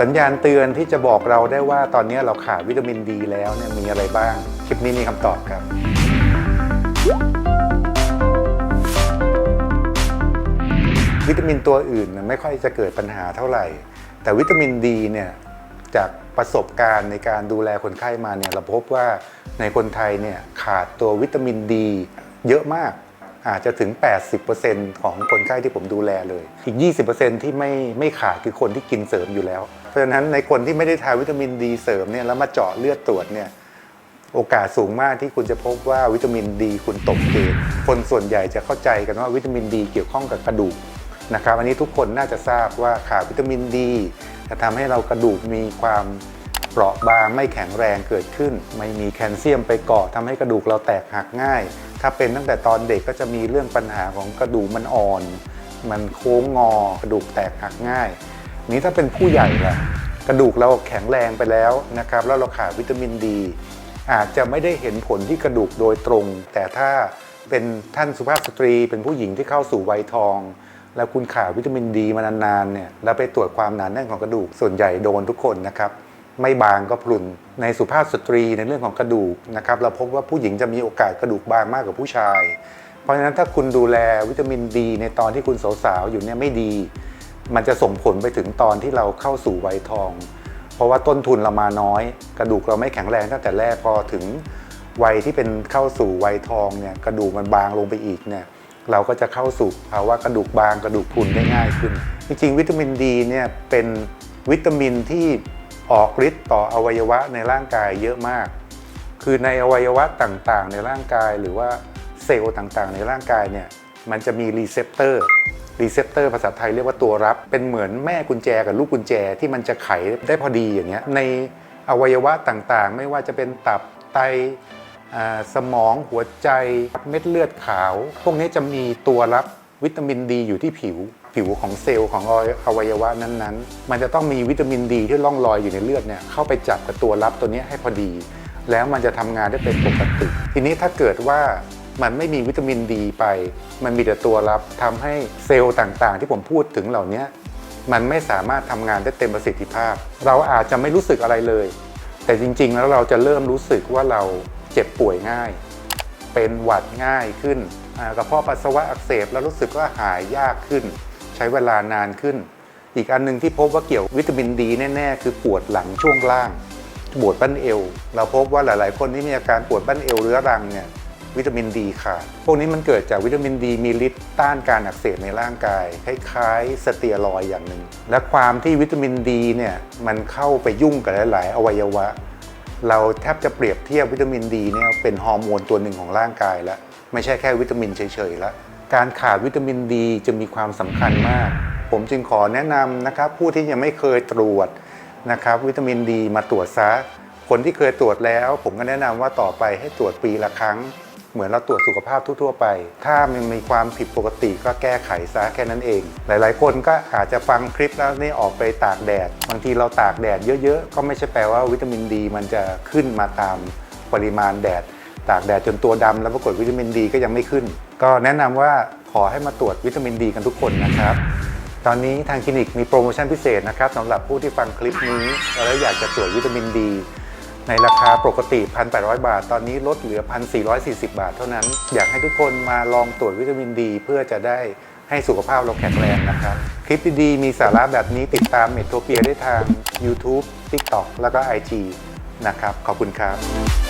สัญญาณเตือนที่จะบอกเราได้ว่าตอนนี้เราขาดวิตามินดีแล้วเนี่ยมีอะไรบ้าง คลิปนี้มีคำตอบครับ วิตามินตัวอื่นไม่ค่อยจะเกิดปัญหาเท่าไหร่ แต่วิตามินดีเนี่ยจากประสบการณ์ในการดูแลคนไข้มาเนี่ยเราพบว่าในคนไทยเนี่ยขาดตัววิตามินดี เยอะมาก อาจจะถึง 80%ของคนไข้ที่ผมดูแลเลย อีก 20%ที่ไม่ไม่ขาดคือคนที่กินเสริมอยู่แล้ว เพราะฉะนั้นในคนที่ไม่ได้ทานวิตามินดีเสริมเนี่ยแล้วมาเจาะเลือดตรวจเนี่ยโอกาสสูงมากที่คุณจะพบว่าวิตามินดีคุณตกเกณฑ์คนส่วนใหญ่จะเข้าใจกันว่าวิตามินดีเกี่ยวข้องกับกระดูกนะครับอันนี้ทุกคนน่าจะทราบว่าขาดวิตามินดีจะทำให้เรากระดูกมีความ เปราะบางไม่แข็งแรงเกิดขึ้น ไม่มีแคลเซียมไปเกาะทำให้กระดูกเราแตกหักง่าย ถ้าเป็นตั้งแต่ตอนเด็กก็จะมีเรื่องปัญหาของกระดูกมันอ่อน มันโค้งงอกระดูกแตกหักง่าย นี้ถ้าเป็นผู้ใหญ่ล่ะกระดูกเราแข็งแรงไปแล้วนะครับแล้วเราขาดวิตามินดี อาจจะไม่ได้เห็นผลที่กระดูกโดยตรง แต่ถ้าเป็นท่านสุภาพสตรีเป็นผู้หญิงที่เข้าสู่วัยทอง แล้วคุณขาดวิตามินดีมานานๆเนี่ยแล้วไปตรวจความหนาแน่นของกระดูกส่วนใหญ่โดนทุกคนนะครับ ไม่บางก็พรุน ในสุภาพสตรีในเรื่องของกระดูกนะครับเราพบว่าผู้หญิงจะมีโอกาสกระดูกบางมากกว่าผู้ชาย เพราะฉะนั้นถ้าคุณดูแลวิตามินดีในตอนที่คุณสาวๆอยู่เนี่ยไม่ดี มันจะส่งผลไปถึงตอนที่เราเข้าสู่วัยทอง เพราะว่าต้นทุนเรามาน้อย กระดูกเราไม่แข็งแรงตั้งแต่แรกพอถึงวัยที่เป็นเข้าสู่วัยทองเนี่ยกระดูกมันบางลงไปอีกเนี่ยเราก็จะเข้าสู่ภาวะกระดูกบางกระดูกพรุนได้ง่ายขึ้น จริงๆ วิตามินดีเนี่ยเป็นวิตามินที่ ออกฤทธิ์ต่ออวัยวะในร่างกายเยอะมาก คือในอวัยวะต่างๆ ในร่างกายหรือว่าเซลล์ต่างๆ ในร่างกายเนี่ยมันจะมีรีเซพเตอร์รีเซพเตอร์ภาษาไทยเรียกว่าตัวรับ เป็นเหมือนแม่กุญแจกับลูกกุญแจที่มันจะไขได้พอดีอย่างเงี้ยในอวัยวะต่างๆ ไม่ว่าจะเป็นตับไตสมองหัวใจเม็ดเลือดขาว พวกนี้จะมีตัวรับ วิตามินดีอยู่ที่ผิว ผิวของเซลล์ของอวัยวะนั้นๆ มันจะต้องมีวิตามินดีที่ล่องลอยอยู่ในเลือดเนี่ยเข้าไปจับกับตัวรับตัวนี้ให้พอดี แล้วมันจะทำงานได้เป็นปกติ ทีนี้ถ้าเกิดว่ามันไม่มีวิตามินดีไป มันมีแต่ตัวรับทำให้เซลล์ต่างๆ ที่ผมพูดถึงเหล่านี้มันไม่สามารถทำงานได้เต็มประสิทธิภาพ เราอาจจะไม่รู้สึกอะไรเลย แต่จริงๆแล้วเราจะเริ่มรู้สึกว่าเราเจ็บป่วยง่าย เป็นหวัดง่ายขึ้นกระเพาะปัสสาวะอักเสบแล้วรู้สึกว่าหายยากขึ้น ใช้เวลานานขึ้น อีกอันหนึงที่พบว่าเกี่ยววิตามินดีแน่ ๆ คือปวดหลังช่วงล่างปวดบั้นเอว เราพบว่าหลายๆ คนที่มีอาการปวดบั้นเอวเรื้อรังเนี่ยวิตามินดีขาดพวกนี้มันเกิดจากวิตามินดีมีฤทธิ์ต้านการอักเสบในร่างกาย คล้ายๆ สเตียรอยอย่างหนึ่งและความที่วิตามินดีเนี่ยมันเข้าไปยุ่งกับหลาย ๆ อวัยวะ เราแทบจะเปรียบเทียบวิตามินดีเนี่ยเป็นฮอร์โมนตัวหนึ่งของร่างกายแล้ว ไม่ใช่แค่วิตามินเฉยๆแล้ว การขาดวิตามินดีจะมีความสำคัญมาก ผมจึงขอแนะนำนะครับผู้ที่ยังไม่เคยตรวจนะครับวิตามินดีมาตรวจซะคนที่เคยตรวจแล้ว ผมก็แนะนำว่าต่อไปให้ตรวจปีละครั้ง เหมือนเราตรวจสุขภาพทั่วๆไป ถ้ามันมีความผิดปกติก็แก้ไขซะแค่นั้นเอง หลายๆ คนก็อาจจะฟังคลิปแล้วนี่ออกไปตากแดด บางทีเราตากแดดเยอะๆ ก็ไม่ใช่แปลว่าวิตามินดี มันจะขึ้นมาตามปริมาณแดด ตากแดดจนตัวดำแล้วปรากฏวิตามินดีก็ยังไม่ขึ้น ก็แนะนำว่าขอให้มาตรวจวิตามินดีกันทุกคนนะครับตอนนี้ทางคลินิกมีโปรโมชั่นพิเศษนะครับสำหรับผู้ที่ฟังคลิปนี้ แล้วอยากจะตรวจวิตามินดี ในราคาปกติ 1,800 บาท ตอนนี้ลดเหลือ 1,440 บาทเท่านั้น อยากให้ทุกคนมาลองตรวจวิตามินดี เพื่อจะได้ให้สุขภาพเราแข็งแรงนะครับ คลิปดีๆมีสาระแบบนี้ติดตามเมโทเปียได้ทาง YouTube TikTok แล้วก็ IG นะครับ ขอบคุณครับ